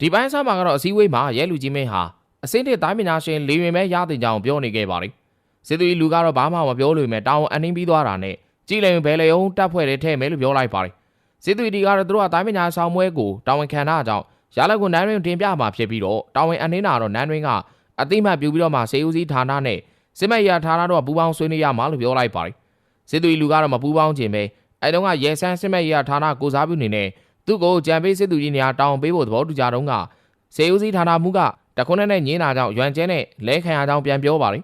ဒီပိုင်းစားမှာကတော့အစည်းအဝေးမှာရဲလူကြီးမင်းဟာအစင်းတဲ့တိုင်းပညာရှင်လေရင်ပဲရတဲ့ကြောင်ပြောနေခဲ့ပါတယ်စစ်သူကြီးလူကတော့ဘာမှမပြောလို့ပဲတောင်းအနှင်းပြီးသွားတာနဲ့ကြည်လင်ဘယ်လေုံတက်ဖွဲ့တဲ့ထဲမယ်လို့ပြောလိုက်ပါတယ်စစ်သူကြီးကတော့သူတို့ကတိုင်းပညာဆောင်ပွဲကိုတာဝန်ခံတာကြောင့်ရလက်ကိုနန်းရင်းတင်ပြမှာဖြစ်ပြီးတော့တာဝန်အနှင်းတာတော့နန်းရင်းကအတိမတ်ပြူပြီးတော့မှစေဦးစီးဌာနနဲ့စစ်မဲ့ရဌာနတော့ပူပေါင်းဆွေးနွေးရမှာလို့ပြောလိုက်ပါတယ်စစ်သူကြီးလူကတော့မပူပေါင်းခြင်းပဲအဲတုန်းကရဲဆန်းစစ်မဲ့ရဌာနကိုစားပြုနေနဲ့ သူ့ကိုကြံပေးစစ်သူကြီးနေရာတောင်းပေးဖို့သဘောတူကြတော့ကစေဦးစီးဌာနမှုကတခွန်းနဲ့ညင်းတာကြောင့်ရွမ်ကျဲနဲ့လဲခံရကြောင်းပြန်ပြောပါတယ်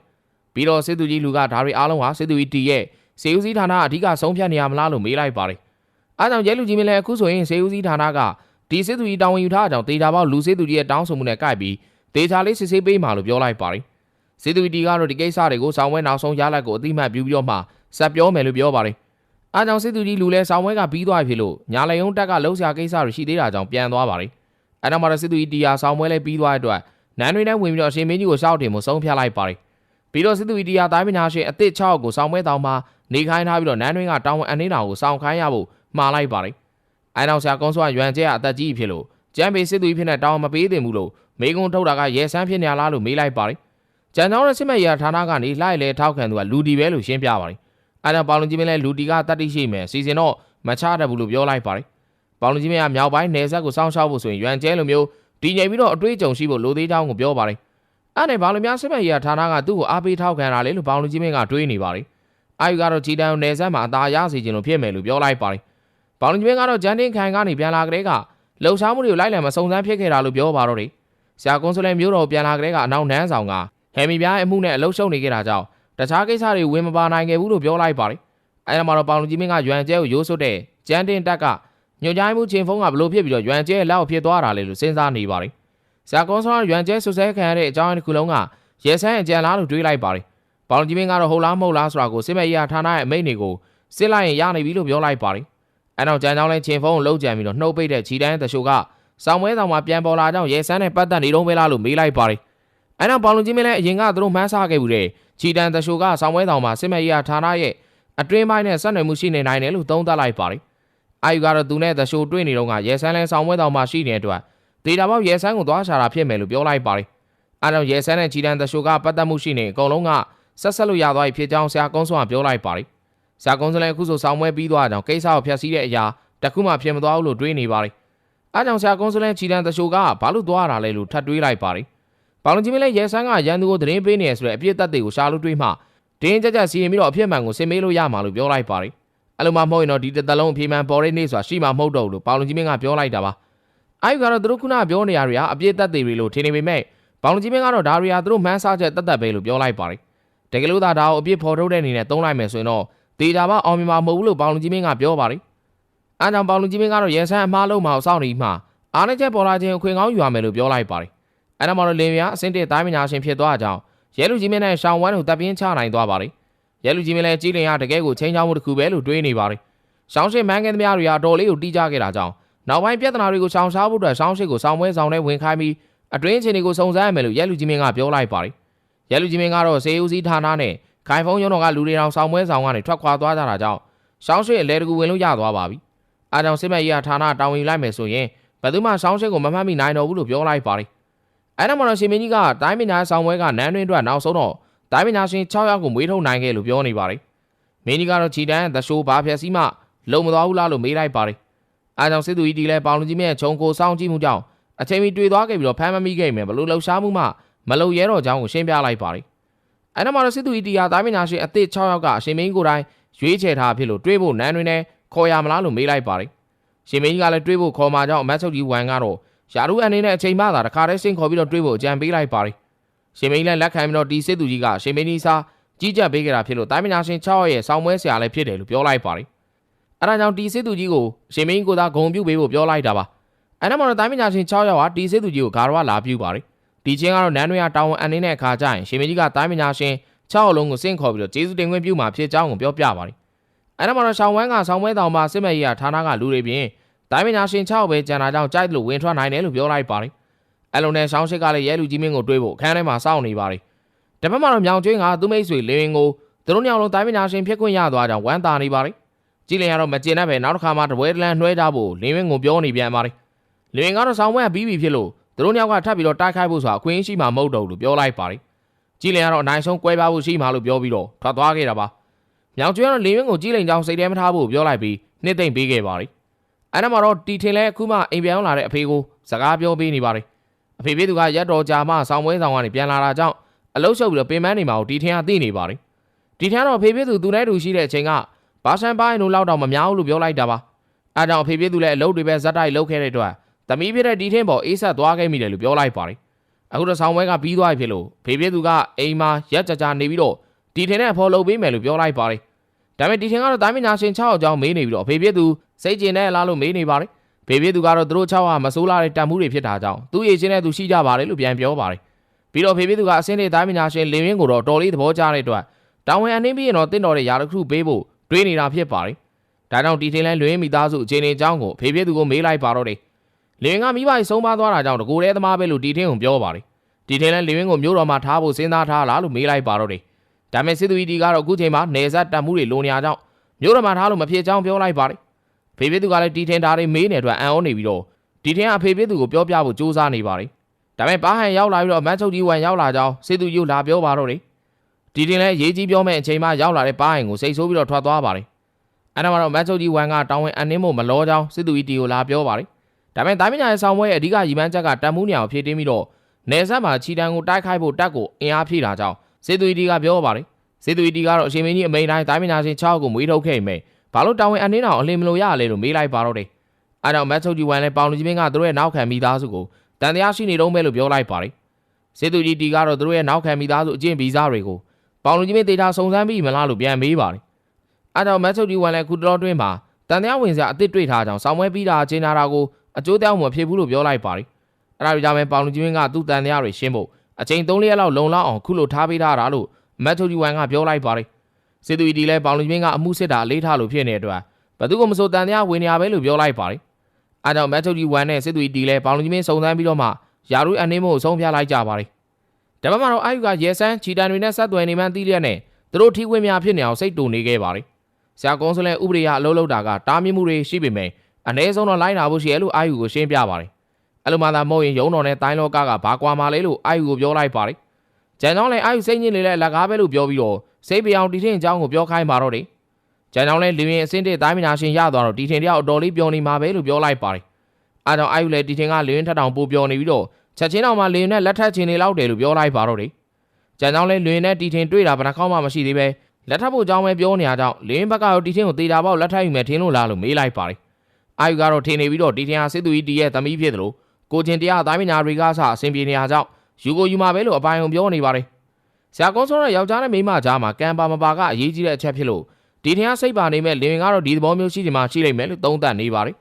ပြီးတော့စစ်သူကြီးလူကဒါတွေအားလုံးဟာစစ်သူကြီးတီရဲ့စေဦးစီးဌာနအဓိကဆုံးဖြတ်နေရမလားလို့မေးလိုက်ပါတယ်အားကြောင့်ရဲလူကြီးမင်းလည်းအခုဆိုရင်စေဦးစီးဌာနကဒီစစ်သူကြီးတောင်းဝင်ယူထားအောင်တေချာပေါက်လူစစ်သူကြီးရဲ့တောင်းဆိုမှုနဲ့ကြိုက်ပြီးတေချာလေးစစ်ဆေးပေးမှာလို့ပြောလိုက်ပါတယ်စစ်သူကြီးကတော့ဒီကိစ္စတွေကိုစောင်းဝဲနောက်ဆုံးရလိုက်ကိုအတိမတ်ပြုပြီးတော့မှဆက်ပြောမယ်လို့ပြောပါတယ်။ အားကြောင့်စစ်သူကြီးလူလဲဆောင်းဝဲကပြီးသွားပြီလို့ညာလေုံတက်ကလှုပ်ရှားကိစ္စတွေရှိသေးတာကြောင့်ပြန်သွားပါတယ်။အဲနောက်မှာတော့စစ်သူကြီးတရားဆောင်းဝဲလဲပြီးသွားတဲ့အတွက်နန်းတွေနဲ့ဝင်ပြီးတော့အရှင်မင်းကြီးကိုရှောက်တင်မှုဆုံးဖြတ်လိုက်ပါတယ်။ပြီးတော့စစ်သူကြီးတရားတိုင်းပညာရှင်အစ်စ်6ကိုဆောင်းဝဲတောင်မှာနေခိုင်းထားပြီးတော့နန်းတွေကတောင်းဝန်အနေတာကိုစောင့်ခိုင်းရဖို့မှားလိုက်ပါတယ်။အဲနောက်ဆရာကုန်းစွာရွမ်ကျဲကအသက်ကြီးဖြစ်လို့ကျမ်းပေစစ်သူကြီးဖြစ်တဲ့တောင်းမပေးသင့်ဘူးလို့မိကုံထုတ်တာကရဲဆန်းဖြစ်နေလားလို့မေးလိုက်ပါတယ်။ကျန်ကြောင်းရဲ့စစ်မဲ့ရဌာနကနေလှိုက်လေထောက်ခံသူကလူဒီပဲလို့ရှင်းပြပါတယ်။ အဲဒါပေါလုံကြီးမင်းလည်းလူတီကတတ်တိရှိမယ်စီစဉ်တော့မချတတ်ဘူးလို့ပြောလိုက်ပါတယ်။ပေါလုံကြီးမင်းကမြောက်ပိုင်းနယ်စပ်ကိုစောင့်ရှောက်ဖို့ဆိုရင်ရွမ်ကျဲလိုမျိုးတည်ငြိမ်ပြီးတော့အတွေးကြုံရှိဖို့လိုသေးကြောင်းကိုပြောပါတယ်။အဲ့နဲ့ဘာလို့များစစ်မဲ့ရဌာနကသူ့ကိုအားပေးထောက်ခံတာလဲလို့ပေါလုံကြီးမင်းကတွေးနေပါတယ်။အာယူကတော့ဂျီတန်နယ်စပ်မှာအသာရစေခြင်းလို့ဖြစ်မယ်လို့ပြောလိုက်ပါတယ်။ပေါလုံကြီးမင်းကတော့ဂျန်တင်ခိုင်ကနေပြန်လာကြတဲ့ကလှုပ်ရှားမှုတွေကိုလိုက်လံမစုံစမ်းဖြစ်ခဲ့တာလို့ပြောပါတော့တယ်။ဆရာကွန်ဆယ်လမျိုးတော်ပြန်လာကြတဲ့ကအနောက်နန်းဆောင်ကဟယ်မီပြားအမှုနဲ့အလုရှုံနေခဲ့တာကြောင့် တခြားကိစ္စတွေဝင်မပါနိုင်ခဲ့ဘူးလို့ပြောလိုက်ပါတယ်။အဲဒါမှတော့ပေါင်လူကြီးမင်းကရွမ်ကျဲကိုရိုးစွတ်တဲ့ကျန်းတင်တက်ကညွှန်ကြားမှုချင်းဖုန်းကဘလို့ဖြစ်ပြီးတော့ရွမ်ကျဲလက်အောက်ဖြစ်သွားတာလေလို့စဉ်းစားနေပါတယ်။ဆရာကွန်ဆယ်ရွမ်ကျဲဆွဆဲခံရတဲ့အကြောင်းတစ်ခုလုံးကရဲဆန်းအကြံလားလို့တွေးလိုက်ပါတယ်။ပေါင်လူကြီးမင်းကတော့ဟုတ်လားမဟုတ်လားဆိုတာကိုစစ်မဲ့ရဌာနရဲ့အမိန့်တွေကိုစစ်လိုက်ရင်ရနိုင်ပြီလို့ပြောလိုက်ပါတယ်။အဲနောက်ကြမ်းကြောင်းလဲချင်းဖုန်းကိုလှုပ်ကြံပြီးတော့နှုတ်ပိတ်တဲ့ခြီတန်းတချို့ကစောင်းဝဲဆောင်မှာပြန်ပေါ်လာကြောင်းရဲဆန်းနဲ့ပတ်သက်နေတော့ပဲလားလို့မေးလိုက်ပါတယ်။အဲနောက်ပေါင်လူကြီးမင်းလည်းအရင်ကသူတို့မှန်းဆခဲ့ဘူးတဲ့ ခြီတန်းတချို့ကစောင်းဝဲဆောင်မှာစစ်မဲ့ရဌာနရဲ့အတွင်းပိုင်းနဲ့ဆက်နွယ်မှုရှိနေနိုင်တယ်လို့သုံးသပ်လိုက်ပါတယ်။အာယူကတော့သူနဲ့တရှိုတွေ့နေတော့ကရဲဆန်းလဲစောင်းဝဲဆောင်မှာရှိနေတဲ့အတွက်ဒေတာပေါက်ရဲဆန်းကိုသွားရှာတာဖြစ်မယ်လို့ပြောလိုက်ပါတယ်။အဲတော့ရဲဆန်းနဲ့ခြီတန်းတရှိုကပတ်သက်မှုရှိနေအကုန်လုံးကဆက်ဆက်လို့ရသွားပြီဖြစ်ကြောင်းဆရာကုန်းစွာပြောလိုက်ပါတယ်။ဆရာကုန်းစလည်းအခုဆိုစောင်းဝဲပြီးသွားကြောင်းကိစ္စကိုဖျက်ဆီးတဲ့အရာတခုမှဖြစ်မသွားဘူးလို့တွေးနေပါတယ်။အဲကြောင့်ဆရာကုန်းစလည်းခြီတန်းတရှိုကဘာလို့သွားတာလဲလို့ထပ်တွေးလိုက်ပါတယ်။ ဘောင်လုံးကြီးမလည်းရဲဆန်းကရန်သူကိုသတင်းပေးနေရဆိုတဲ့အပြစ်သက်တွေကိုရှာလို့တွေးမှတင်းကြပ်ကြပ်စီရင်ပြီးတော့အဖြစ်မှန်ကိုစင်မေးလို့ရမှာလို့ပြောလိုက်ပါတယ်။အဲ့လိုမှမဟုတ်ရင်တော့ဒီတစ်သက်လုံးအပြေမှန်ပေါ်တဲ့နေ့ဆိုတာရှိမှာမဟုတ်တော့ဘူးလို့ဘောင်လုံးကြီးမင်းကပြောလိုက်တာပါ။အာယူကတော့သူတို့ခုနပြောနေရတွေဟာအပြစ်သက်တွေလို့ထင်နေပေမဲ့ဘောင်လုံးကြီးမင်းကတော့ဒါတွေဟာသူတို့မှန်းဆချက်တတ်တတ်ပဲလို့ပြောလိုက်ပါတယ်။တကယ်လို့သာဒါကိုအပြစ်ဖော်ထုတ်တဲ့အနေနဲ့သုံးလိုက်မယ်ဆိုရင်တော့ဒေတာပါအောင်မြင်မှာမဟုတ်ဘူးလို့ဘောင်လုံးကြီးမင်းကပြောပါတယ်။အဲကြောင့်ဘောင်လုံးကြီးမင်းကတော့ရဲဆန်းအမှားလုံးမအောင်စောင့်နေမှအားနဲ့ချက်ပေါ်လာခြင်းအခွင့်ကောင်းယူရမယ်လို့ပြောလိုက်ပါတယ်။ အဲဒါမှတော့လင်မြအစင်းတဲ့တိုင်းပညာရှင်ဖြစ်သွားကြောင်းရဲလူကြီးမင်းနဲ့ရှောင်းဝမ်းတို့တပ်ပြင်းချနိုင်သွားပါတယ်။ရဲလူကြီးမင်းလည်းကြီးလင်ရတကယ်ကိုချင်းချောင်းမှုတစ်ခုပဲလို့တွေးနေပါတယ်။ရှောင်းရှိမန်းကင်းသမားတွေဟာတော်လေးကိုတီးကြခဲ့တာကြောင့်နောက်ပိုင်းပြဿနာတွေကိုရှောင်ရှားဖို့အတွက်ရှောင်းရှိကိုစောင်းပွဲဆောင်နဲ့ဝင်ခိုင်းပြီးအတွင်းချင်းတွေကိုစုံစမ်းရမယ်လို့ရဲလူကြီးမင်းကပြောလိုက်ပါတယ်။ရဲလူကြီးမင်းကတော့စေဦးစီးဌာနနဲ့ခိုင်ဖုံးရုံတော်ကလူတွေတောင်ဆောင်ပွဲဆောင်ကနေထွက်ခွာသွားကြတာကြောင့်ရှောင်းရှိအလဲတကူဝင်လို့ရသွားပါပြီ။အားကြောင့်စစ်မဲ့ရေးဌာနတောင်းယူလိုက်မယ်ဆိုရင်ဘယ်သူမှရှောင်းရှိကိုမမှတ်မိနိုင်တော့ဘူးလို့ပြောလိုက်ပါတယ်။ အဲဒါမှတော့ရှင်မင်းကြီးကတိုင်းပညာဆောင်ပွဲကနန်းတွင်းအတွက်နောက်ဆုံးတော့တိုင်းပညာရှင်6ယောက်ကိုမွေးထုတ်နိုင်ခဲ့လို့ပြောနေပါတယ်။မင်းကြီးကတော့ခြီတန်းသရှိုးဘာဖြက်စီးမှလုံမသွားဘူးလားလို့မေးလိုက်ပါတယ်။အဲကြောင့်စစ်သူကြီးတီလဲပေါင်လူကြီးမြဲခြုံကိုစောင့်ကြည့်မှုကြောင့်အချိန်မီတွေ့သွားခဲ့ပြီးတော့ဖမ်းမမိခဲ့မယ်ဘလို့လှူရှားမှုမှမလုံရဲတော့ကြောင်းကိုရှင်းပြလိုက်ပါတယ်။အဲနောက်မှာတော့စစ်သူကြီးတီဟာတိုင်းပညာရှင်အသစ်6ယောက်ကအရှင်မင်းကိုယ်တိုင်ရွေးချယ်ထားဖြစ်လို့တွေးဖို့နန်းတွင်နဲ့ခေါ်ရမလားလို့မေးလိုက်ပါတယ်။ရှင်မင်းကြီးကလည်းတွေးဖို့ခေါ်มาကြောင်းအမတ်ချုပ်ကြီးဝမ်ကတော့ ယာရုအနေနဲ့အချိန်မှသာတခါတည်းဆင့်ခေါ်ပြီးတော့တွေးဖို့အကြံပေးလိုက်ပါတယ်။ရှင်မင်းလည်းလက်ခံပြီးတော့ဒီစစ်သူကြီးကရှင်မင်းကြီးစားကြီးကြပ်ပေးကြတာဖြစ်လို့တိုင်းပညာရှင်6ယောက်ရဲ့ဆောင်းပွဲဆရာလည်းဖြစ်တယ်လို့ပြောလိုက်ပါတယ်။အဲဒါကြောင့်ဒီစစ်သူကြီးကိုရှင်မင်းကိုသာဂုံပြုတ်ပေးဖို့ပြောလိုက်တာပါ။အဲနောက်မှာတော့တိုင်းပညာရှင်6ယောက်ဟာဒီစစ်သူကြီးကိုဂါရဝလာပြုပါတယ်။ဒီချင်းကတော့နန်းတွေကတာဝန်အနှင်းတဲ့အခါကျရင်ရှင်မကြီးကတိုင်းပညာရှင်6အလုံးကိုစင့်ခေါ်ပြီးတော့ကျေးဇူးတင်ခွင့်ပြုမှာဖြစ်ကြောင်းကိုပြောပြပါတယ်အဲ့ဒါမှတော့ရှောင်းဝမ်းကဆောင်းပွဲတောင်မှာစစ်မဲ့ကြီးကဌာနကလူတွေပြင် တိုင်းပညာရှင်6ပဲကျန်တာကြောင့်ကြိုက်လို့ဝင်ထွက်နိုင်တယ်လို့ပြောလိုက်ပါတယ်အဲ့လိုနဲ့ရှောင်းရှိကလည်းရဲလူကြီးမင်းကိုတွေးဖို့အခန်းထဲမှာစောင့်နေပါတယ်တစ်ဖက်မှာတော့မြောင်ကျွင်းကသူ့မိတ်ဆွေလင်းကိုသူတို့ညောင်လုံးတိုင်းပညာရှင်ဖြစ်ခွင့်ရသွားကြောင်းဝမ်းသာနေပါတယ်ကြည်လင်ကတော့မကျင်တတ်ပဲနောက်တစ်ခါမှတပွဲတလန်းနှွှဲကြဖို့လင်းဝင်းကိုပြောနေပြန်ပါတယ်လင်းကတော့ဆောင်းပွဲကပြီးပြီဖြစ်လို့သူတို့ညောင်ကထပ်ပြီးတော့တိုက်ခိုက်ဖို့ဆိုတာအခွင့်အရေးရှိမှမဟုတ်တော့ဘူးလို့ပြောလိုက်ပါတယ်ကြည်လင်ကတော့အနိုင်ဆုံးကွဲပြားဖို့ရှိမှလို့ပြောပြီးတော့ထွက်သွားခဲ့တာပါမြောင်ကျွန်းကတော့လင်းဝင်းကိုကြည်လင်ကြောင်စိတ်ထဲမထားဖို့ပြောလိုက်ပြီးနှစ်သိမ့်ပေးခဲ့ပါတယ် အဲ့ဒါမှတော့တီထင်လဲအခုမှအိမ်ပြန်လာတဲ့အဖေကိုစကားပြောပေးနေပါတယ်အဖေဖေသူကရက်တော်ကြာမှဆောင်းပွဲဆောင်ကနေပြန်လာတာကြောင့်အလုတ်ရှုပ်ပြီးတော့ပင်ပန်းနေမှာကိုတီထင်ကသိနေပါတယ်တီထင်ကတော့အဖေဖေသူသူနဲ့တူရှိတဲ့အချိန်ကဘာရှန်ပိုင်းတို့လောက်တော့မများဘူးလို့ပြောလိုက်တာပါအဲကြောင့်အဖေဖေသူလည်းအလုတ်တွေပဲဇက်တိုက်လုပ်ခဲ့တဲ့အတွက်သမီးဖြစ်တဲ့တီထင်ပေါ်အေးဆက်သွားခဲ့မိတယ်လို့ပြောလိုက်ပါတယ်အခုတော့ဆောင်းပွဲကပြီးသွားပြီဖြစ်လို့ဖေဖေသူကအိမ်မှာရက်ကြကြနေပြီးတော့တီထင်နဲ့ဖော်လုပ်ပေးမယ်လို့ပြောလိုက်ပါတယ်ဒါပေမဲ့တီထင်ကတော့တိုင်းပညာရှင်6ယောက်ကြောင်းမေးနေပြီးတော့အဖေဖေသူစိတ်ကျင်တဲ့လားလို့မေးနေပါတယ်ဖေဖေသူကတော့သူတို့6ဟာမဆိုးလာတဲ့တန်မှုတွေဖြစ်တာကြောင့်သူ့ရဲ့ချင်းနဲ့သူရှိကြပါတယ်လို့ပြန်ပြောပါတယ်ပြီးတော့ဖေဖေသူကအစင်းတဲ့တိုင်းပညာရှင်လင်းဝင်းကိုတော့တော်လေးသဘောကျတဲ့အတွက်တောင်ဝင်အနှင်းပြီးရင်တော့တင့်တော်တဲ့ຢာတစ်ခုပေးဖို့တွေးနေတာဖြစ်ပါတယ်ဒါကြောင့်တီထင်လဲလွင်းမိသားစုအခြေအနေအကြောင်းကိုဖေဖေသူကိုမေးလိုက်ပါတော့တယ်လင်းကမိဘကြီးဆုံးပါသွားတာကြောင့်တကူတဲ့သမားပဲလို့တီထင်ကိုပြောပါတယ်တီထင်လဲလင်းဝင်းကိုမျိုးတော်မှာထားဖို့စဉ်းစားထားလားလို့မေးလိုက်ပါတော့တယ်ဒါပေမဲ့စစ်သူကြီးကတော့အခုချိန်မှာနေဆက်တန်မှုတွေလိုနေရကြောင်းမျိုးတော်မှာထားလို့မဖြစ်ကြောင်းပြောလိုက်ပါတယ် ဖေဖေသူကလည်းတီထင်ထားတွေမေးနေအတွက်အံ့ဩနေပြီးတော့တီထင်ကဖေဖေသူကိုပြောပြဖို့စူးစမ်းနေပါတယ်ဒါပေမဲ့ပါဟန်ရောက်လာပြီးတော့မတ်ချုပ်ကြီးဝန်ရောက်လာကြောင်းစစ်သူကြီးလာပြောပါတော့တယ်တီထင်လည်းရေးကြီးပြောမဲ့အချိန်မှရောက်လာတဲ့ပါဟန်ကိုစိတ်ဆိုးပြီးတော့ထွက်သွားပါတယ်အဲ့ဒါမှတော့မတ်ချုပ်ကြီးဝန်ကတောင်းဝင်အနှင်းမို့မလောကြောင်းစစ်သူကြီးတီကိုလာပြောပါတယ်ဒါပေမဲ့တိုင်းပညာရေးဆောင်ပွဲရဲ့အဓိကရည်မှန်းချက်ကတန်မှုနေအောင်ဖြည့်တင်းပြီးတော့နေဆက်မှာခြီတန်းကိုတိုက်ခိုက်ဖို့တက်ကိုအင်အားဖြည့်တာကြောင့်စစ်သူကြီးကပြောပါတယ်စစ်သူကြီးကတော့အရှင်မင်းကြီးအမိန်တိုင်းတိုင်းပညာရှင်6ကိုမွေးထုတ်ခဲ့မယ် ဘာလို့တောင်းဝင်အနှင်းအောင်အလင်းမလို့ရလဲလို့မေးလိုက်ပါတော့တယ်အဲကြောင့်မတ်ချုပ်ကြီးဝန်လည်းပေါင်လူကြီးမင်းကသူတို့ရဲ့နောက်ခံမိသားစုကိုတန်တရားရှိနေတော့ပဲလို့ပြောလိုက်ပါတယ်စစ်သူကြီးတီကတော့သူတို့ရဲ့နောက်ခံမိသားစုအကျင့်ဗီဇတွေကိုပေါင်လူကြီးမင်းဒေတာစုံစမ်းပြီးမလားလို့ပြန်မေးပါတယ်အဲကြောင့်မတ်ချုပ်ကြီးဝန်လည်းခုတော်တွင်းမှာတန်တရားဝင်စရာအစ်စ်တွေ့ထားကြောင်းဆောင်းပွဲပြီးတာအချင်းနာတာကိုအကျိုးတောင်းမဖြစ်ဘူးလို့ပြောလိုက်ပါတယ်အဲဒါကြောင့်ပဲပေါင်လူကြီးမင်းကသူ့တန်တရားတွေရှင်းဖို့အချိန်3ရက်လောက်လုံလောက်အောင်ခုလိုထားပေးထားတာလို့မတ်ချုပ်ကြီးဝန်ကပြောလိုက်ပါတယ် စစ်သူကြီးလည်းပေါင်လူကြီးမင်းကအမှုစစ်တာအလေးထားလို့ဖြစ်နေတဲ့အတွက်ဘသူကမဆိုတန်တရားဝင်နေရပဲလို့ပြောလိုက်ပါတယ်အဲကြောင့်မတ်ချုပ်ကြီးဝန်နဲ့စစ်သူကြီးလည်းပေါင်လူကြီးမင်းစုံစမ်းပြီးတော့မှယာရုအနှင်းမို့ဆုံးဖြတ်လိုက်ကြပါတယ်ဒါမှမဟုတ်အာယူကရဲဆန်းချီတန်တွေနဲ့ဆက်သွယ်နေမှန်းသိလျက်နဲ့သူတို့ထိခွင့်များဖြစ်နေအောင်စိတ်တူနေခဲ့ပါတယ်ဆရာကုန်းစလဲဥပဒေရအလုပ်လုပ်တာကတားမြစ်မှုတွေရှိပေမဲ့အ ਨੇ ဆုံးတော့လိုက်နာဖို့ရှိရလို့အာယူကိုရှင်းပြပါတယ်အဲ့လိုမှသာမဟုတ်ရင်ရုံတော်နဲ့တိုင်းလောကကဘာကွာမှလဲလို့အာယူကိုပြောလိုက်ပါတယ်ကျန်ကြောင်းလည်းအာယူစိတ်ညစ်နေတဲ့လက်ကားပဲလို့ပြောပြီးတော့ စိတ်ပြောင်တီထင်အကြောင်းကိုပြောခိုင်းပါတော့တယ်ကျန်ကြောင်းလည်းလူရင်အစင်းတဲ့တိုင်းမနာရှင်ရသွားတော့တီထင်တယောက်အတော်လေးပြောနေမှာပဲလို့ပြောလိုက်ပါတယ်အားကြောင့်အာယူလည်းတီထင်ကလူရင်ထက်တောင်ပိုပြောနေပြီးတော့ချက်ချင်းတော့မှလူရင်နဲ့လက်ထက်ချင်နေလောက်တယ်လို့ပြောလိုက်ပါတော့တယ်ကျန်ကြောင်းလည်းလူရင်နဲ့တီထင်တွေ့တာဘယ်နှခေါက်မှမရှိသေးပဲလက်ထပ်ဖို့အကြောင်းပဲပြောနေရကြောင်းလင်းဘက်ကတော့တီထင်ကိုတေတာပေါက်လက်ထပ်ယူမယ်ထင်လို့လားလို့မေးလိုက်ပါတယ်အာယူကတော့ထင်နေပြီးတော့တီထင်ဟာစစ်သူကြီးတီရဲ့သမီးဖြစ်တယ်လို့ကိုချင်းတရားအတိုင်းပညာတွေကစအဆင်ပြေနေရကြောင်းယူကိုယူမှာပဲလို့အပိုင်အောင်ပြောနေပါတယ် ဆရာကုန်းစောတဲ့ယောက်ျားနဲ့မိန်းမကြားမှာကံပါမပါကအရေးကြီးတဲ့အချက်ဖြစ်လို့ဒီထင်ကစိတ်ပါနေမဲ့လင်ဝင်ကတော့ဒီသဘောမျိုးရှိချင်မှရှိလိမ့်မယ်လို့သုံးသပ်နေပါတယ်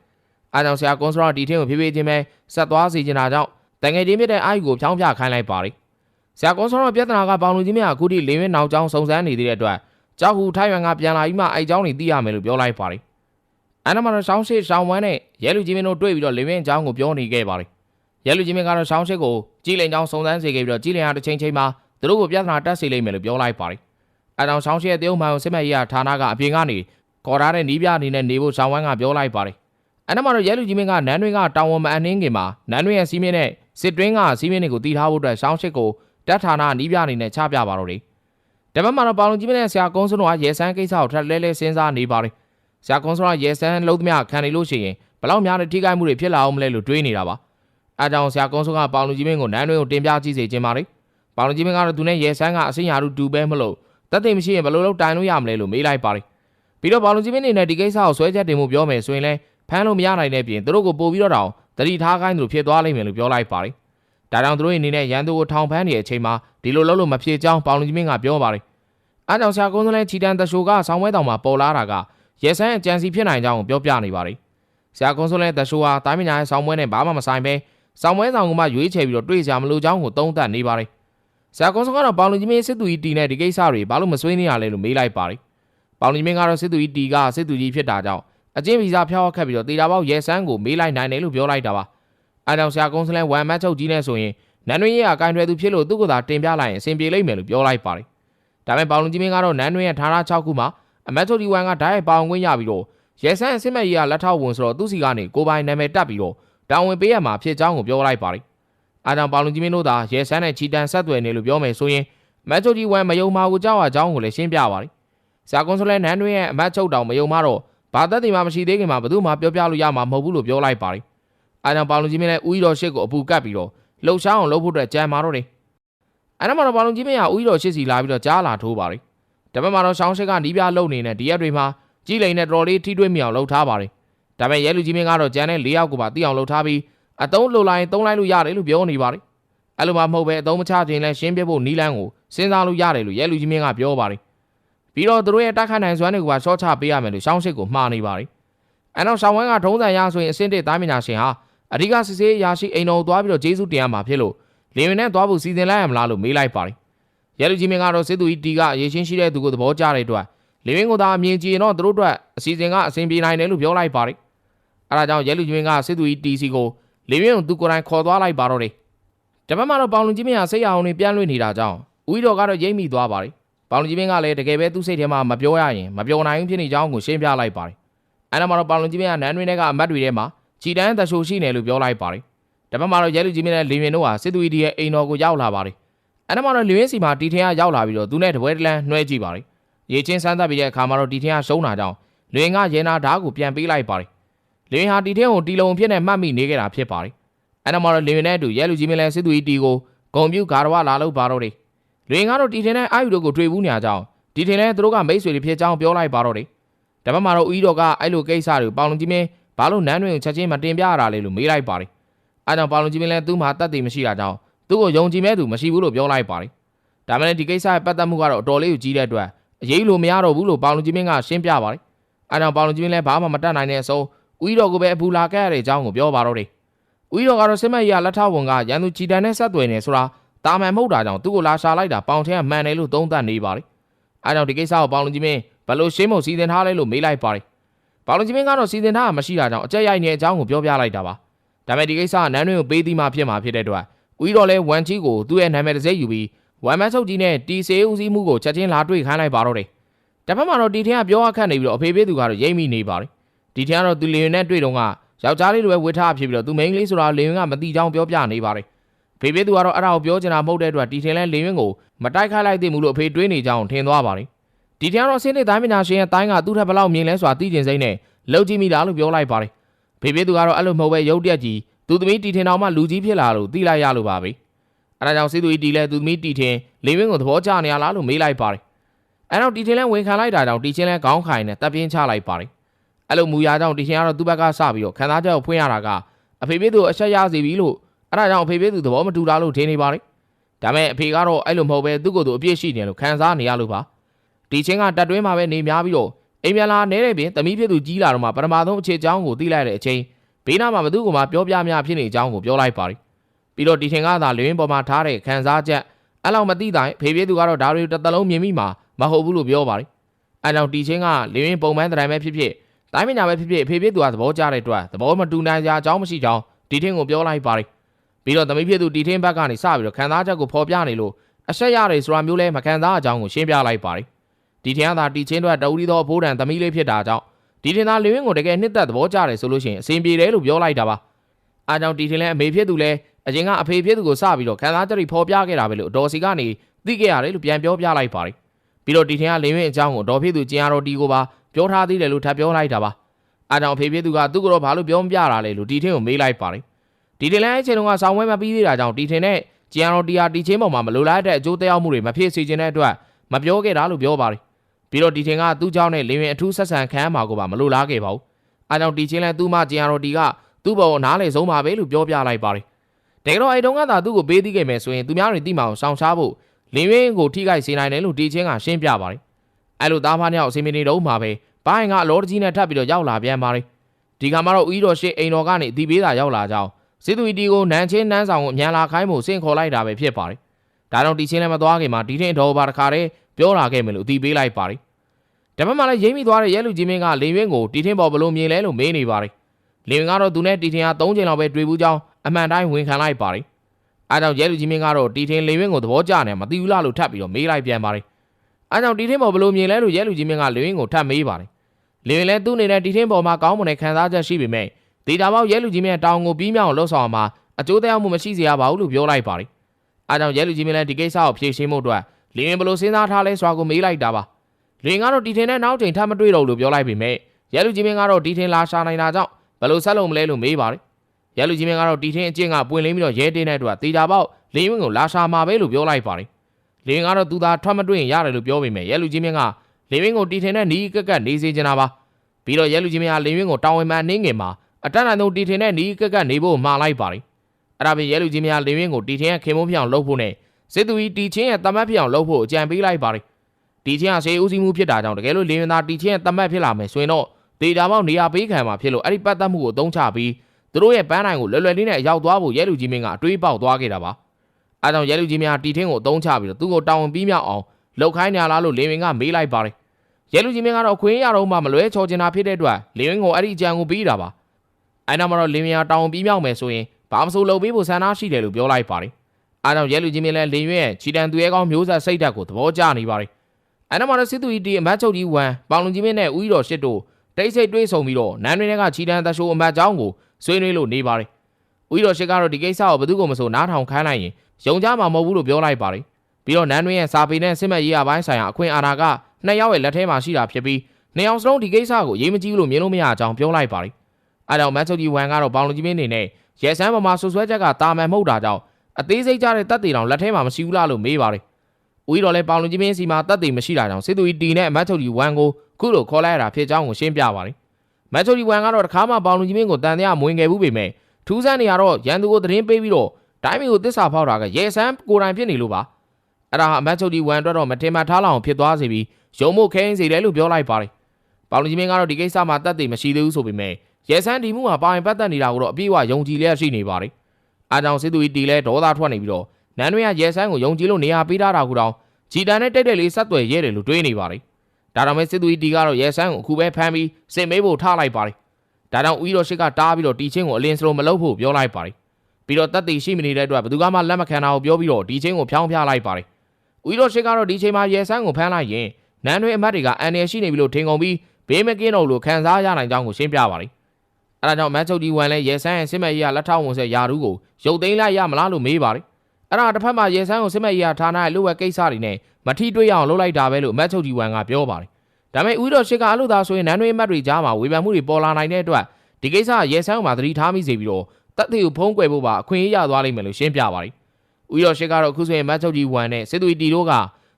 အားကြောင့်ဆရာကွန်စရာဒီထင်းကိုဖြည်းဖြည်းချင်းပဲဆက်သွားစီချင်တာကြောင့်တန်ငယ်ချင်းမြတဲ့အာယူကိုဖြောင်းပြခိုင်းလိုက်ပါတယ်ဆရာကွန်စရာပြဿနာကပေါင်လူကြီးမြအခုထိလင်းဝင်းနောက်ကျောင်းစုံစမ်းနေသေးတဲ့အတွက်ကြောက်ဟူထိုင်ရွံကပြန်လာပြီးမှအဲ့ကျောင်းကိုသိရမယ်လို့ပြောလိုက်ပါတယ်အန်နမတော်ရှောင်းရှိရှောင်းဝမ်းနဲ့ရဲလူကြီးမင်းတို့တွေ့ပြီးတော့လင်းဝင်းအကြောင်းကိုပြောနေခဲ့ပါတယ်ရဲလူကြီးမင်းကတော့ရှောင်းရှိကိုကြည်လင်ကျောင်းစုံစမ်းစေခဲ့ပြီးတော့ကြည်လင်ဟာတစ်ချိန်ချိန်မှာ သူတို့ကိုပြဿနာတက်စေလိမ့်မယ်လို့ပြောလိုက်ပါတယ်အဲတောင်ရှောင်းရှိရဲ့တရုတ်မှန်ကိုစစ်မဲ့ရေးဌာနကအပြင်ကနေခေါ်ထားတဲ့နီးပြအနေနဲ့နေဖို့ရှောင်းဝမ်းကပြောလိုက်ပါတယ်အဲ့နောက်မှာတော့ရဲလူကြီးမင်းကနန်းတွင်းကတောင်ဝန်မအနှင်းခင်မှာနန်းတွင်းရဲ့စီးမင်းနဲ့စစ်တွင်းကစီးမင်းတွေကိုတီးထားဖို့အတွက်ရှောင်းရှစ်ကိုတပ်ဌာနနီးပြအနေနဲ့ချပြပါတော့တယ်။တပတ်မှာတော့ပေါလုံကြီးမင်းနဲ့ဆရာကုန်းစွန်းတို့ကရဲစန်းကိစ္စကိုထပ်လဲလဲစဉ်းစားနေပါတယ်။ဆရာကုန်းစွန်းကရဲစန်းလုံးသမျှခံနေလို့ရှိရင်ဘလောက်များတဲ့ထိခိုက်မှုတွေဖြစ်လာအောင်မလဲလို့တွေးနေတာပါ။အဲကြောင့်ဆရာကုန်းစွန်းကပေါလုံကြီးမင်းကိုနန်းတွင်းကိုတင်ပြကြည့်စေချင်ပါတ ။ဘောင်ကြီးမင်းကတော့သူနဲ့ရဲဆန်းကအစင်ရာတို့တူပဲမလို့တက်သိမရှိရင်ဘယ်လိုလုပ်တိုင်လို့ရမလဲလို့မေးလိုက်ပါတယ်။ပြီးတော့ဘောင်ကြီးမင်းအနေနဲ့ဒီကိစ္စကိုဆွဲချက်တင်မှုပြောမယ်ဆိုရင်လည်းဖမ်းလို့မရနိုင်တဲ့ပြင်သူတို့ကိုပို့ပြီးတော့တောင်တတိထားခိုင်းသူတို့ဖြစ်သွားလိမ့်မယ်လို့ပြောလိုက်ပါတယ်။ဒါကြောင့်သူတို့အနေနဲ့ရန်သူကိုထောင်ဖမ်းနေတဲ့အချိန်မှာဒီလိုလုပ်လို့မဖြစ်ကြောင်းဘောင်ကြီးမင်းကပြောပါတယ်။အားကြောင့်ဆရာကုန်းစလဲချီတန်တရှိုကဆောင်းဝဲတောင်မှာပေါ်လာတာကရဲဆန်းအကြံစီဖြစ်နိုင်ကြောင်းပြောပြနေပါတယ်။ဆရာကုန်းစလဲတရှိုဟာတိုင်းမညာရဲ့ဆောင်းဝဲနဲ့ဘာမှမဆိုင်ပဲဆောင်းဝဲဆောင်ကမှရွေးချယ်ပြီးတော့တွေ့ကြမလို့ကြောင်းကိုသုံးသပ်နေပါတယ်။ ဆရာကွန်စကတော့ပေါင်လူကြီးမင်းစစ်သူကြီးတီနဲ့ဒီကိစ္စတွေဘာလို့မဆွေးနေရလဲလို့မေးလိုက်ပါတယ်ပေါင်လူကြီးမင်းကတော့စစ်သူကြီးတီကစစ်သူကြီးဖြစ်တာကြောင့်အချင်းဗီဇဖျောက်ခတ်ပြီးတော့တေတာပေါက်ရဲစန်းကိုမေးလိုက်နိုင်တယ်လို့ပြောလိုက်တာပါအဲကြောင့်ဆရာကွန်စလန်ဝမ်မတ်ချုပ်ကြီးနဲ့ဆိုရင်နန်းတွင်းရဲ့အကိုင်တွယ်သူဖြစ်လို့သူ့ကိုယ်သာတင်ပြလိုက်ရင်အဆင်ပြေလိမ့်မယ်လို့ပြောလိုက်ပါတယ်ဒါပေမဲ့ပေါင်လူကြီးမင်းကတော့နန်းတွင်းရဲ့ဌာန6ခုမှာအမတ်ချုပ်ဒီဝမ်ကဓာတ်ရိုက်ပေါင်ခွင့်ရပြီးတော့ရဲစန်းအစစ်မဲ့ကြီးကလက်ထောက်ဝင်ဆိုတော့သူ့စီကနေကိုပိုင်နာမည်တက်ပြီးတော့တာဝန်ပေးရမှာဖြစ်ကြောင်းကိုပြောလိုက်ပါတယ် အားကြောင့်ပေါင်လူကြီးမင်းတို့သာရဲစန်းနဲ့ချီတန်ဆက်သွယ်နေလို့ပြောမယ်ဆိုရင်အမတ်ချုပ်ဒီဝမ်မယုံမာကိုကြောက်အကြောင်းကိုလည်းရှင်းပြပါတယ်ဆရာကွန်ဆိုလဲနန်းတွင်းရဲ့အမတ်ချုပ်တောင်မယုံမာတော့ဘာသက်တည်မှမရှိသေးခင်မှာဘယ်သူမှပြောပြလို့ရမှာမဟုတ်ဘူးလို့ပြောလိုက်ပါတယ်အားကြောင့်ပေါင်လူကြီးမင်းလည်းဦးကြီးတော်ရှစ်ကိုအပူကတ်ပြီးတော့လှုပ်ရှားအောင်လုပ်ဖို့အတွက်ကြံမာတော့တယ်အဲ့ဒါမှတော့ပေါင်လူကြီးမင်းကဦးကြီးတော်ရှစ်စီလာပြီးတော့ကြားလာထိုးပါတယ်ဒါပေမဲ့တော့ရှောင်းရှစ်ကနီးပြလုံနေတဲ့ဒီရက်တွေမှာကြီးလိန်နဲ့တော်လေးထိတွေ့မိအောင်လှုပ်ထားပါတယ်ဒါပေမဲ့ရဲလူကြီးမင်းကတော့ကြံတဲ့၄ယောက်ကိုပါသိအောင်လှုပ်ထားပြီး အတုံးလှုပ်လိုက်ရင်သုံးလိုက်လို့ရတယ်လို့ပြောနေပါတယ်အဲ့လိုမှမဟုတ်ပဲအတုံးမချခြင်းလဲရှင်းပြဖို့နီးလန်းကိုစဉ်းစားလို့ရတယ်လို့ရဲလူကြီးမင်းကပြောပါတယ်ပြီးတော့သူတို့ရဲ့တက်ခတ်နိုင်စွမ်းတွေကိုပါရှော့ချပေးရမယ်လို့ရှောင်းရှစ်ကိုမှားနေပါတယ်အဲ့တော့ရှောင်းဝမ်းကထုံးစံရဆိုရင်အစင်းတစ်သားမြညာရှင်ဟာအဓိကစစ်စေးရာရှိအိမ်တော်သွားပြီးတော့ဂျေစုတင်ရမှာဖြစ်လို့လင်ဝင်နဲ့သွားဖို့စီစဉ်လိုက်ရမလားလို့မေးလိုက်ပါတယ်ရဲလူကြီးမင်းကတော့စစ်သူကြီးတီကအရေးချင်းရှိတဲ့သူကိုသဘောကျတဲ့အတွက်လင်ဝင်ကိုသာအမြင်ကြည့်ရင်တော့သူတို့အတွက်အစီအစဉ်ကအဆင်ပြေနိုင်တယ်လို့ပြောလိုက်ပါတယ်အဲဒါကြောင့်ရဲလူကြီးမင်းကစစ်သူကြီးတီစီကို လင်ဝင်ကိုသူကိုယ်တိုင်ခေါ်သွားလိုက်ပါတော့တယ်တပတ်မှတော့ပေါင်လူကြီးမင်းကစိတ်ရအောင်နေပြန်လွှင့်နေတာကြောင့်ဦးတော်ကတော့ရိမ့်မိသွားပါတယ်ပေါင်လူကြီးမင်းကလည်းတကယ်ပဲသူ့စိတ်ထဲမှာမပြောရရင်မပြောနိုင်ဘူးဖြစ်နေကြောင်းကိုရှင်းပြလိုက်ပါတယ်အဲဒါမှတော့ပေါင်လူကြီးမင်းကနန်းတွင်းထဲကအမတ်တွေထဲမှာကြည်တန်းတရှိုရှိနေလို့ပြောလိုက်ပါတယ်တပတ်မှတော့ရဲလူကြီးမင်းနဲ့လင်ဝင်တို့ဟာစစ်သူကြီးရဲ့အိမ်တော်ကိုရောက်လာပါတယ်အဲဒါမှတော့လင်ဝင်စီမှာတီထင်ကရောက်လာပြီးတော့သူနဲ့တပွဲတလန်းနှွဲကြည့်ပါတယ်ရေချင်းစမ်းသပ်ပြီးတဲ့အခါမှာတော့တီထင်ကရှုံးတာကြောင့်လင်ကရဲနာဓာတ်ကိုပြန်ပေးလိုက်ပါတယ် လင်ဟာတီထင်ကိုတီလုံဖြစ်နေမှတ်မိနေခဲ့တာဖြစ်ပါတယ်အဲဒါမှတော့လင်နဲ့အတူရဲလူကြီးမင်းလည်းစစ်သူကြီးတီကိုဂုံပြူဂါရဝလာလို့ပါတော့တယ်လင်ကတော့တီထင်နဲ့အာယူတို့ကိုတွေ့ဘူးနေကြအောင်တီထင်လည်းသူတို့ကမိတ်ဆွေတွေဖြစ်ကြောင်းပြောလိုက်ပါတော့တယ်တပတ်မှတော့ဦးတော်ကအဲ့လိုကိစ္စတွေကိုပေါင်လုံကြီးမင်းဘာလို့နန်းတွင်ကိုချက်ချင်းမတင်ပြရတာလဲလို့မေးလိုက်ပါတယ်အဲကြောင့်ပေါင်လုံကြီးမင်းလည်းသူ့မှာတတ်သိမရှိတာကြောင့်သူ့ကိုယုံကြည်မဲ့သူမရှိဘူးလို့ပြောလိုက်ပါတယ်ဒါမှလည်းဒီကိစ္စရဲ့ပတ်သက်မှုကတော့အတော်လေးကိုကြီးတဲ့အတွက်အရေးလို့မရတော့ဘူးလို့ပေါင်လုံကြီးမင်းကရှင်းပြပါတယ်အဲကြောင့်ပေါင်လုံကြီးမင်းလည်းဘာမှမတတ်နိုင်တဲ့အဆုံး ဦးတော်ကိုပဲအပူလာခဲ့ရတဲ့အကြောင်းကိုပြောပါတော့တယ်ဦးတော်ကတော့စစ်မက်ရလက်ထဝန်ကရန်သူချီတန်နဲ့ဆက်သွယ်နေဆိုတာတာမန်မဟုတ်တာကြောင့်သူ့ကိုလာရှာလိုက်တာပေါင်ထင်းကမှန်တယ်လို့သုံးသပ်နေပါတယ်အဲကြောင့်ဒီကိစ္စကိုပေါင်လုံကြီးမင်းဘယ်လိုရှင်းဖို့စီစဉ်ထားလဲလို့မေးလိုက်ပါတယ်ပေါင်လုံကြီးမင်းကတော့စီစဉ်ထားတာမရှိတာကြောင့်အကြက်ရိုက်နေတဲ့အကြောင်းကိုပြောပြလိုက်တာပါဒါပေမဲ့ဒီကိစ္စကနန်းတွင်ကိုပေးသီးမှဖြစ်မှာဖြစ်တဲ့အတွက်ဦးတော်လဲဝမ်ချီကိုသူ့ရဲ့နာမည်တစ်စိတ်ယူပြီးဝမ်မတ်ချုပ်ကြီးနဲ့တီဆေးဦးစီးမှုကိုချက်ချင်းလာတွေ့ခိုင်းလိုက်ပါတော့တယ်တစ်ဖက်မှာတော့တီထင်းကပြောအခက်နေပြီးတော့အဖေပေးသူကတော့ရိမ့်မိနေပါတယ် ဒီထင်းကတော့သူလေရင်နဲ့တွေ့တော့ကယောက်ျားလေးလိုပဲဝစ်ထားဖြစ်ပြီးတော့သူမိန်းကလေးဆိုတာလေရင်ကမတိချောင်းပြောပြနေပါတယ်ဖေဖေသူကတော့အဲ့ဒါကိုပြောချင်တာမဟုတ်တဲ့အတွက်တီထင်းလဲလေရင်ကိုမတိုက်ခိုက်လိုက်သင့်ဘူးလို့အဖေတွေးနေကြအောင်ထင်သွားပါတယ်ဒီထင်းကတော့ဆင်းနေတိုင်းပညာရှင်ရဲ့တိုင်းကသူ့ထက်ဘလောက်မြင်လဲဆိုတာသိကျင်စိမ့်နဲ့လှုပ်ကြည့်မိတာလို့ပြောလိုက်ပါတယ်ဖေဖေသူကတော့အဲ့လိုမဟုတ်ပဲရုပ်တက်ကြီးသူသမီးတီထင်တော်မှလူကြီးဖြစ်လာလို့သိလိုက်ရလို့ပါပဲအဲဒါကြောင့်စေသူကြီးတီလဲသူသမီးတီထင်လေဝင်းကိုသဘောကျနေရလားလို့မေးလိုက်ပါတယ်အဲတော့တီထင်လဲဝန်ခံလိုက်တာကြောင့်တီချင်းလဲခေါင်းခိုင်နဲ့တပ်ပြင်းချလိုက်ပါတယ် အဲ့လိုမူရာကြောင့်တီချင်းကတော့သူ့ဘက်ကစပြီးတော့ခံစားချက်ကိုဖွင့်ရတာကအဖေဖေသူအဆက်ရစီပြီလို့အဲဒါကြောင့်အဖေဖေသူသဘောမတူတာလို့ထင်နေပါတယ်ဒါမဲ့အဖေကတော့အဲ့လိုမဟုတ်ပဲသူ့ကိုယ်သူအပြစ်ရှိနေလို့ခံစားနေရလို့ပါတီချင်းကတက်တွင်းမှာပဲနေများပြီးတော့အိမ်ပြန်လာနေတဲ့ပြင်သမီးဖြစ်သူကြီးလာတော့မှပထမဆုံးအခြေအကြောင်းကိုသိလိုက်တဲ့အချိန်ဘေးနားမှာဘသူ့ကမှပြောပြများဖြစ်နေအကြောင်းကိုပြောလိုက်ပါတယ်ပြီးတော့တီထင်ကသာလင်းပေါ်မှာထားတဲ့ခံစားချက်အဲ့လောက်မသိတိုင်းဖေဖေသူကတော့ဒါတွေတစ်သလုံးမြင်မိမှာမဟုတ်ဘူးလို့ပြောပါတယ်အဲကြောင့်တီချင်းကလင်းပုံမှန်တိုင်းပဲဖြစ်ဖြစ် တိုင်းမညာပဲဖြစ်ဖြစ်ဖေဖေသူကသဘောကျတဲ့အတွက်သဘောမတူနိုင်ကြအကြောင်းမရှိကြောင်းတီထင်းကိုပြောလိုက်ပါတယ်ပြီးတော့သမီးဖြစ်သူတီထင်းဘက်ကနေစပြီးတော့ခံစားချက်ကိုဖော်ပြနေလို့အဆက်ရတယ်ဆိုတာမျိုးလဲမခံစားအကြောင်းကိုရှင်းပြလိုက်ပါတယ်ဒီထင်ကသာတီချင်းတို့ကတဦးဒီသောအဖိုးတန်သမီးလေးဖြစ်တာကြောင့်ဒီထင်သာလင်းဝင်းကိုတကယ်နှစ်သက်သဘောကျတယ်ဆိုလို့ရှိရင်အဆင်ပြေတယ်လို့ပြောလိုက်တာပါအားကြောင့်ဒီထင်လဲအမေဖြစ်သူလဲအရင်ကအဖေဖြစ်သူကိုစပြီးတော့ခံစားချက်တွေဖော်ပြခဲ့တာပဲလို့အတော်စီကနေသိခဲ့ရတယ်လို့ပြန်ပြောပြလိုက်ပါတယ်ပြီးတော့ဒီထင်ကလင်းဝင်းအကြောင်းကိုအတော်ဖြစ်သူကျင်ရတော်တီကိုပါ ပြောထားသေးတယ်လို့ထပ်ပြောလိုက်တာပါအားကြောင့်အဖေဖြစ်သူကသူ့ကိုတော့ဘာလို့ပြောမပြတာလဲလို့ဒီထင်ကိုမေးလိုက်ပါတယ်ဒီထင်လဲအချိန်တုန်းကဆောင်းဝဲမပြီးသေးတာကြောင့်ဒီထင်နဲ့ကျင်ရတော်တီဟာတီချင်းပေါ်မှာမလိုလားတဲ့အကျိုးသက်ရောက်မှုတွေမဖြစ်စေချင်တဲ့အတွက်မပြောခဲ့တာလို့ပြောပါတယ်ပြီးတော့ဒီထင်ကသူ့เจ้าနဲ့လင်းဝင်အထူးဆက်ဆံခံရမှာကိုပါမလိုလားခဲ့ပါဘူးအားကြောင့်ဒီချင်းလဲသူ့မကျင်ရတော်တီကသူ့ဘောကိုနားလေဆုံးပါပဲလို့ပြောပြလိုက်ပါတယ်တကယ်တော့အဲ့တုန်းကသာသူ့ကိုပေးသိခဲ့မယ်ဆိုရင်သူများတွေသိမှအောင်ရှောင်ရှားဖို့လင်းဝင်းကိုထိခိုက်စေနိုင်တယ်လို့ဒီချင်းကရှင်းပြပါတယ် အဲ့လိုသားဖားနှစ်ယောက်အစီအမီနေတော့မှာပဲဘိုင်းကအလောတကြီးနဲ့ထပ်ပြီးတော့ရောက်လာပြန်ပါတယ်ဒီကမှာတော့ဦးတော်ရှိအိမ်တော်ကနေအတီးပေးတာရောက်လာကြောင်းစစ်သူတီကိုနန်းချင်းနန်းဆောင်ကိုအမြန်လာခိုင်းမှုစင့်ခေါ်လိုက်တာပဲဖြစ်ပါတယ်ဒါကြောင့်တီချင်းလည်းမသွားခင်မှာဒီထင်တော်ဘာတခါတည်းပြောလာခဲ့မယ်လို့အသိပေးလိုက်ပါတယ်ဒါပေမဲ့လည်းရိမ့်မိသွားတဲ့ရဲလူကြီးမင်းကလေဝင်းကိုတီထင်ပေါ်ဘလို့မြင်လဲလို့မေးနေပါတယ်လေဝင်းကတော့သူနဲ့တီထင်ဟာ၃ချိန်လောက်ပဲတွေ့ဘူးကြောင်းအမှန်တိုင်းဝန်ခံလိုက်ပါတယ်အဲကြောင့်ရဲလူကြီးမင်းကတော့တီထင်လေဝင်းကိုသဘောကျနေမသိဘူးလားလို့ထပ်ပြီးတော့မေးလိုက်ပြန်ပါတယ် အဲကြောင့်တီထင်ပေါ်ဘလို့မြင်လဲလို့ရဲလူကြီးမင်းကလေဝင်းကိုထပ်မေးပါတယ်လေဝင်းလည်းသူ့အနေနဲ့တီထင်ပေါ်မှာကောင်းမွန်တဲ့ခံစားချက်ရှိပေမဲ့ဒေတာပေါက်ရဲလူကြီးမင်းတောင်ကိုပြီးမြောက်လှုပ်ဆောင်မှာအကျိုးတရားမှုမရှိစေရပါဘူးလို့ပြောလိုက်ပါတယ်အဲကြောင့်ရဲလူကြီးမင်းလည်းဒီကိစ္စကိုဖြေရှင်းမှုအတွက်လေဝင်းဘလို့စဉ်းစားထားလဲဆိုတာကိုမေးလိုက်တာပါလေဝင်းကတော့တီထင်နဲ့နောက်ချိန်ထပ်မတွေ့တော့လို့ပြောလိုက်ပေမဲ့ရဲလူကြီးမင်းကတော့တီထင်လာရှာနိုင်တာကြောင့်ဘလို့ဆက်လို့မလဲလို့မေးပါတယ်ရဲလူကြီးမင်းကတော့တီထင်အကျင့်ကပွင့်လင်းပြီးတော့ရဲတင်းတဲ့အတွက်တေတာပေါက်လေဝင်းကိုလာရှာမှာပဲလို့ပြောလိုက်ပါတယ် လေဝင်းကတော့သူသာထွက်မတွေ့ရင်ရတယ်လို့ပြောပေမဲ့ရဲလူကြီးမင်းကလေဝင်းကိုတီထင်နဲ့နီးကက်ကက်နေစေချင်တာပါပြီးတော့ရဲလူကြီးမင်းကလေဝင်းကိုတောင်းဝင်မှနှင်းငင်မှာအတန်းတန်ဆုံးတီထင်နဲ့နီးကက်ကက်နေဖို့မှာလိုက်ပါတယ်အဲ့ဒါပြင်ရဲလူကြီးများလေဝင်းကိုတီထင်ရဲ့ခင်မုန်းပြောင်လှုပ်ဖို့နဲ့စစ်သူကြီးတီချင်းရဲ့တမတ်ပြောင်လှုပ်ဖို့အကြံပေးလိုက်ပါတယ်တီချင်းကဆေးဦးစီးမှုဖြစ်တာကြောင့်တကယ်လို့လေဝင်းသားတီချင်းရဲ့တမတ်ဖြစ်လာမယ်ဆိုရင်တော့ဒေတာမောက်နေရာပေးခံမှာဖြစ်လို့အဲ့ဒီပတ်သက်မှုကိုအသုံးချပြီးသူတို့ရဲ့ပန်းတိုင်ကိုလွယ်လွယ်လေးနဲ့ရောက်သွားဖို့ရဲလူကြီးမင်းကအတွေးပေါက်သွားခဲ့တာပါ အဲကြောင့်ရဲလူကြီးမင်းကတီထင်းကိုအသုံးချပြီးတော့သူ့ကိုတောင်းဝင်ပြီးမြောက်အောင်လှုပ်ခိုင်းနေလားလို့လေဝင်းကမေးလိုက်ပါတယ်ရဲလူကြီးမင်းကတော့ခွင်းရတော့မှမလွဲချော်ချင်တာဖြစ်တဲ့အတွက်လေဝင်းကိုအဲ့ဒီအကြံကိုပြီးတာပါအဲနောက်မှာတော့လေဝင်းကတောင်းဝင်ပြီးမြောက်မယ်ဆိုရင်ဘာမဆိုလုပ်ပေးဖို့ဆန္ဒရှိတယ်လို့ပြောလိုက်ပါတယ်အဲကြောင့်ရဲလူကြီးမင်းလည်းလေဝင်းရဲ့ခြိတန်သူရဲကောင်းမျိုးဆက်စိတ်ဓာတ်ကိုသဘောကျနေပါတယ်အဲနောက်မှာတော့စစ်သူကြီးတီအမတ်ချုပ်ကြီးဝမ်ပေါင်လုံကြီးမင်းနဲ့ဦးရီတော်ရှစ်တို့တိတ်ဆိတ်တွေးဆုံပြီးတော့နန်းတွင်ကခြိတန်သက်ရှိုးအမတ်เจ้าကိုဆွေးနွေးလို့နေပါတယ်။ဦးတော်ရှိကတော့ဒီကိစ္စကိုဘယ်သူမှမဆိုနားထောင်ခိုင်းလိုက်ရင် ယုံကြမှာမဟုတ်ဘူးလို့ပြောလိုက်ပါတယ်။ပြီးတော့နန်းတွင်ရဲ့စာပေနဲ့စစ်မှတ်ရေးအပိုင်းဆိုင်ရာအခွင့်အာဏာကနှစ်ယောက်ရဲ့လက်ထဲမှာရှိတာဖြစ်ပြီးနှစ်ယောက်စလုံးဒီကိစ္စကိုရေးမကြည့်လို့မြင်လို့မရအောင်ပြောလိုက်ပါတယ်။အဲကြောင့်မန်ချုပ်ကြီးဝမ်ကတော့ဘောင်လူကြီးမင်းနေနဲ့ရဲဆန်းပေါ်မှာဆွဆွဲချက်ကတာမန်မဟုတ်တာကြောင့်အသေးစိတ်ကြတဲ့တပ်တွေတောင်လက်ထဲမှာမရှိဘူးလားလို့မေးပါတယ်။ဦးတော်လည်းပေါင်လူကြီးမင်းစီမှာတပ်တွေမရှိတာကြောင့်စစ်သူကြီးတီနဲ့မတ်ချုပ်ကြီးဝမ်ကိုခုလိုခေါ်လိုက်ရတာဖြစ်ကြောင်းကိုရှင်းပြပါတယ်မက်ချိုဒီဝမ်ကတော့တခါမှပေါင်လူကြီးမင်းကိုတန်တရားမဝင်ခဲ့ဘူးပေမဲ့ထူးဆန်းနေရတော့ရန်သူကိုသတင်းပေးပြီးတော့ တိုင်းပြည်ကိုတစ္ဆာဖောက်တာကရဲဆန်းကိုယ်တိုင်ဖြစ်နေလို့ပါအဲ့ဒါဟာမက်ချိုဒီဝမ်အတွက်တော့မထင်မှတ်ထားလောက်အောင်ဖြစ်သွားစေပြီးရုံမို့ခဲရင်စေတယ်လို့ပြောလိုက်ပါတယ်ပေါင်လူကြီးမင်းကတော့ဒီကိစ္စမှာတတ်သိမရှိသေးဘူးဆိုပေမဲ့ရဲဆန်းဒီမှုမှာပါရင်ပတ်သက်နေတာကိုတော့အပြည့်အဝယုံကြည်လျက်ရှိနေပါတယ်အားကြောင့်စစ်သူကြီးတီလဲဒေါသထွက်နေပြီးတော့နန်းတွင်ကရဲဆန်းကိုယုံကြည်လို့နေရာပေးထားတာကူတော့ဂျီတန်နဲ့တက်တက်လေးဆက်သွယ်ရဲတယ်လို့တွေးနေပါတယ်ဒါကြောင့်မဲစစ်သူကြီးတီကတော့ရဲဆန်းကိုအခုပဲဖမ်းပြီးစစ်မေးဖို့ထားလိုက်ပါတယ်ဒါကြောင့်ဦးတော်ရှိကတားပြီးတော့တီချင်းကိုအလင်းစလုံးမလုပ်ဖို့ပြောလိုက်ပါတယ် ပြီးတော့တက်တီရှိမနေတဲ့အတွက်ဘယ်သူမှလက်မခံတာကိုပြောပြီးတော့ဒီချင်းကိုဖျောင်းဖျလိုက်ပါတယ်ဦးတော်ရှိကတော့ဒီချိန်မှာရဲဆန်းကိုဖမ်းလိုက်ရင်နန်းတွင်အမတ်တွေကအန်ရရှိနေပြီလို့ထင်ကုန်ပြီးဘေးမကင်းတော့လို့ခံစားရနိုင်ကြောင်းကိုရှင်းပြပါတယ်အဲဒါကြောင့်မတ်ချုပ်ဒီဝမ်လည်းရဲဆန်းရဲ့စစ်မဲ့ရေးလက်ထောက်ဝန်ဆက်ယာရူးကိုရုပ်သိမ်းလိုက်ရမလားလို့မေးပါတယ်အဲ့ဒါတစ်ဖက်မှာရဲဆန်းကိုစစ်မဲ့ရေးဌာနရဲ့လူဝက်ကိစ္စတွေနဲ့မထီတွေ့ရအောင်လုပ်လိုက်တာပဲလို့မတ်ချုပ်ဒီဝမ်ကပြောပါတယ်ဒါပေမဲ့ဦးတော်ရှိကအလို့သာဆိုရင်နန်းတွင်အမတ်တွေကြားမှာဝေဖန်မှုတွေပေါ်လာနိုင်တဲ့အတွက်ဒီကိစ္စရဲဆန်းမှာသတိထားမိစေပြီးတော့ တပ်သေးကိုဖုံးကွယ်ဖို့ပါအခွင့်အရေးရသွားလိမ့်မယ်လို့ရှင်းပြပါတယ်။ဦးရော်ရှိကတော့အခုဆိုရင်မတ်ချုပ်ကြီးဝန်နဲ့စစ်သူတီတို့က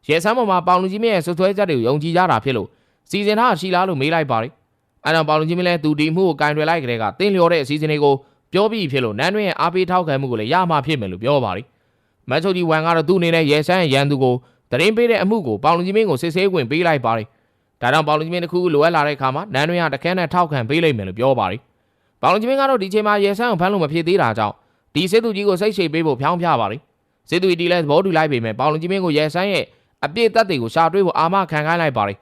ရဲဆန်းပေါ်မှာပေါင်လူကြီးမြရဲ့ဆွဆွဲချက်တွေကိုယုံကြည်ကြတာဖြစ်လို့စီစဉ်ထားရှိလားလို့မေးလိုက်ပါတယ်။အဲတော့ပေါင်လူကြီးမြလည်းသူဒီမှုကိုကင်တွယ်လိုက်ကြတဲ့ကတင်းလျော်တဲ့အစီအစဉ်တွေကိုပြောပြီးဖြစ်လို့နန်းတွင်ရဲ့အားပေးထောက်ခံမှုကိုလည်းရမှဖြစ်မယ်လို့ပြောပါတယ်။မတ်ချုပ်ကြီးဝန်ကတော့သူ့အနေနဲ့ရဲဆန်းရဲ့ရန်သူကိုတရင်ပေးတဲ့အမှုကိုပေါင်လူကြီးမင်းကိုစစ်ဆေးခွင့်ပေးလိုက်ပါတယ်။ဒါကြောင့်ပေါင်လူကြီးမင်းတစ်ခုလိုအပ်လာတဲ့အခါမှာနန်းတွင်ကတခန်းနဲ့ထောက်ခံပေးလိုက်မယ်လို့ပြောပါတယ်။ ဘောင်လုံးချင်းမင်းကတော့ဒီချိန်မှာရဲဆန်းကိုဖမ်းလို့မဖြစ်သေးတာကြောင့်ဒီစစ်သူကြီးကိုစိတ်ရှိပေးဖို့ဖြောင်းပြပါလိစစ်သူကြီးလည်းသဘောတူလိုက်ပေမဲ့ဘောင်လုံးချင်းမင်းကိုရဲဆန်းရဲ့အပြစ်သက်တွေကိုရှာတွေ့ဖို့အာမခံခိုင်းလိုက်ပါလိ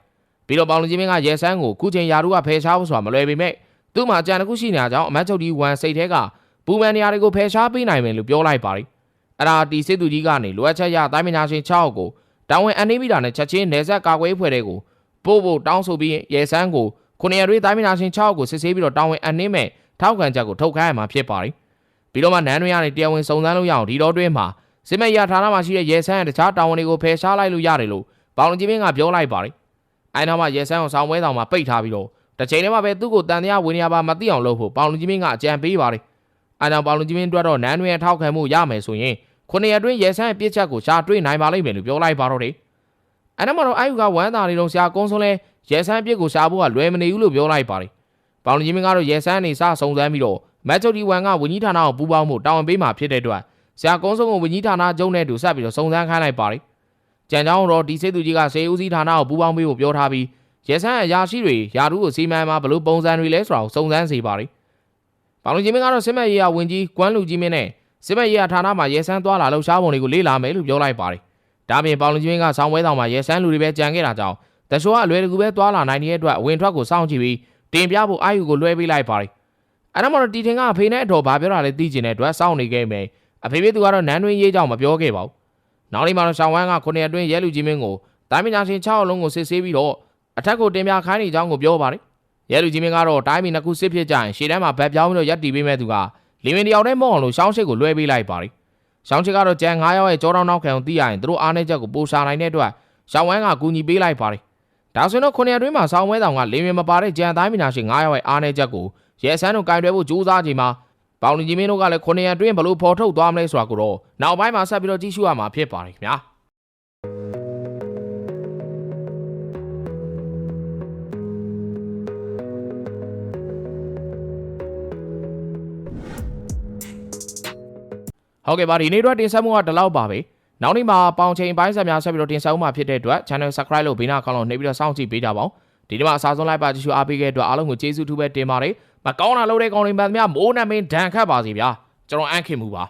ပြီးတော့ဘောင်လုံးချင်းမင်းကရဲဆန်းကိုခုချိန်ယာတို့ကဖယ်ရှားဖို့ဆိုတာမလွယ်ပေမဲ့သူ့မှာကြံတစ်ခုရှိနေတာကြောင့်အမတ်ချုပ်ကြီးဝန်စိတ်ထဲကပူမန်နေရာတွေကိုဖယ်ရှားပေးနိုင်မယ်လို့ပြောလိုက်ပါလိအဲ့ဒါဒီစစ်သူကြီးကနေလိုအပ်ချက်ရတိုင်းမညာရှင်6ယောက်ကိုတောင်းဝင်အန်နေမိတာနဲ့ချက်ချင်းနေဆက်ကာကွယ်ဖွဲ့တဲ့ကိုပို့ဖို့တောင်းဆိုပြီးရဲဆန်းကိုခုနှစ်ရွေးတိုင်းမညာရှင်6ယောက်ကိုစစ်ဆေးပြီးတော့တောင်းဝင်အန်နေမဲ့ ထောက်ခံချက်ကိုထုတ်ခိုင်းရမှာဖြစ်ပါတယ်။ပြီးတော့မှနန်းတွင်ရတဲ့တရားဝင်စုံစမ်းလို့ရအောင်ဒီတော့တွင်းမှာစစ်မဲ့ရဌာနမှာရှိတဲ့ရဲဆန်းရဲ့တခြားတာဝန်တွေကိုဖယ်ရှားလိုက်လို့ရတယ်လို့ပေါင်ကြီးမင်းကပြောလိုက်ပါတယ်။အဲနောက်မှာရဲဆန်းကိုဆောင်ပွဲဆောင်မှာပိတ်ထားပြီးတော့တစ်ချိန်တည်းမှာပဲသူ့ကိုတန်တရားဝင်ရပါမသိအောင်လုပ်ဖို့ပေါင်ကြီးမင်းကအကြံပေးပါတယ်။အဲနောက်ပေါင်ကြီးမင်းတို့တော့နန်းတွင်ရဲ့ထောက်ခံမှုရမယ်ဆိုရင်ခုနှစ်ရက်တွင်းရဲဆန်းရဲ့ပြစ်ချက်ကိုရှာတွေ့နိုင်ပါလိမ့်မယ်လို့ပြောလိုက်ပါတော့တယ်။အဲနောက်မှာတော့အာယူကဝမ်းသာနေတော့ဆရာကုန်းစုံလဲရဲဆန်းပြစ်ကိုရှာဖို့ကလွယ်မနေဘူးလို့ပြောလိုက်ပါတယ် ပေါင်ကြီးမင်းကတော့ရဲဆန်းနေစစုံစမ်းပြီးတော့မက်ချိုဒီဝန်ကဝင်းကြီးဌာနကိုပူးပေါင်းမှုတာဝန်ပေးမှာဖြစ်တဲ့အတွက်ဆရာကုန်းစုံကိုဝင်းကြီးဌာနကျုံနဲ့တူဆက်ပြီးတော့စုံစမ်းခိုင်းလိုက်ပါတယ်။ကြံကြောင်းတော့ဒီစေသူကြီးကစေဦးစီးဌာနကိုပူးပေါင်းပေးဖို့ပြောထားပြီးရဲဆန်းအရာရှိတွေယာရုကိုစီမံမှာဘလို့ပုံစံတွေလဲဆိုတာကိုစုံစမ်းစေပါတယ်။ပေါင်လူကြီးမင်းကတော့စစ်မဲ့ရေးရဝင်ကြီးကွမ်းလူကြီးမင်းနဲ့စစ်မဲ့ရေးရဌာနမှာရဲစန်းသွားလာလှုပ်ရှားပုံတွေကိုလေ့လာမယ်လို့ပြောလိုက်ပါတယ်ဒါပြင်ပေါင်လူကြီးမင်းကဆောင်းဝဲဆောင်မှာရဲစန်းလူတွေပဲကြံခဲ့တာကြောင့်တရှိုးကအလွယ်တကူပဲသွားလာနိုင်တဲ့အတွက်အဝင်ထွက်ကိုစောင့်ကြည့်ပြီး တင်ပြဖို့အာယူကိုလွှဲပေးလိုက်ပါတယ်အဲ့ဒါမှတော့တီထင်ကအဖေနဲ့အတော်ဘာပြောတာလဲသိကျင်တဲ့အတွက်စောင့်နေခဲ့မယ်အဖေဖေသူကတော့နန်းတွင်းရေးကြောင့်မပြောခဲ့ပါဘူးနောက်နေ့မှာတော့ရှောင်းဝမ်းက9ရက်အတွင်းရဲလူကြီးမင်းကိုတိုင်းပညာရှင်6အလုံးကိုစစ်ဆေးပြီးတော့အထက်ကိုတင်ပြခိုင်းနေကြောင်းကိုပြောပါတယ်ရဲလူကြီးမင်းကတော့တိုင်းပြည်နှစ်ခုစစ်ဖြစ်ကြရင်ရှေ့တန်းမှာဗတ်ပြောင်းပြီးတော့ရပ်တည်ပေးမဲ့သူကလီဝင်တယောက်တည်းမဟုတ်အောင်လို့ရှောင်းချစ်ကိုလွှဲပေးလိုက်ပါတယ်။ရှောင်းချစ်ကတော့ကျန်9ယောက်ရဲ့ကြောတောင်းနောက်ခံကိုသိရရင်သူတို့အားနည်းချက်ကိုပိုရှာနိုင်တဲ့အတွက်ရှောင်းဝမ်းကကူညီပေးလိုက်ပါတယ်။ ဒါဆိုရင်တော့ခုနှစ်အတွင်းမှာဆောင်းဝဲတောင်ကလီဝင်မပါတဲ့ကျန်တိုင်းပြည်နာရှင်9ယောက်ရဲ့အားနည်းချက်ကိုရဲဆန်းတို့ကင်တွဲဖို့ကြိုးစားချိန်မှာပေါင်လူကြီးမင်းတို့ကလည်းခုနှစ်အတွင်းဘလို့ဖော်ထုတ်သွားမလဲဆိုတာကိုတော့နောက်ပိုင်းမှာဆက်ပြီးတော့ကြည့်ရှုရမှာဖြစ်ပါတယ်ခင်ဗျာ။ဟုတ်ကဲ့ပါဒီနေ့အတွက်တင်ဆက်မှုကဒီလောက်ပါပဲ နောက်နေ့မှာပေါင်ချိန်ပိုင်းဆက်များဆက်ပြီးတော့တင်ဆက်ဦးမှာဖြစ်တဲ့အတွက် channel subscribe လုပ်ဘေးနားခေါင်းလုံးနှိပ်ပြီးတော့စောင့်ကြည့်ပေးကြပါဦးဒီနေ့မှာအစားဆုံးလိုက်ပါကြည့်ရှုအားပေးခဲ့တဲ့အတွက်အားလုံးကိုကျေးဇူးထူးပဲတင်ပါတယ်မကောင်းတာလုပ်တဲ့ကောင်းတွေမှန်သမျှမိုးနဲ့မင်းဒဏ်ခတ်ပါစီဗျာကျွန်တော်အန့်ခင်မှုပါ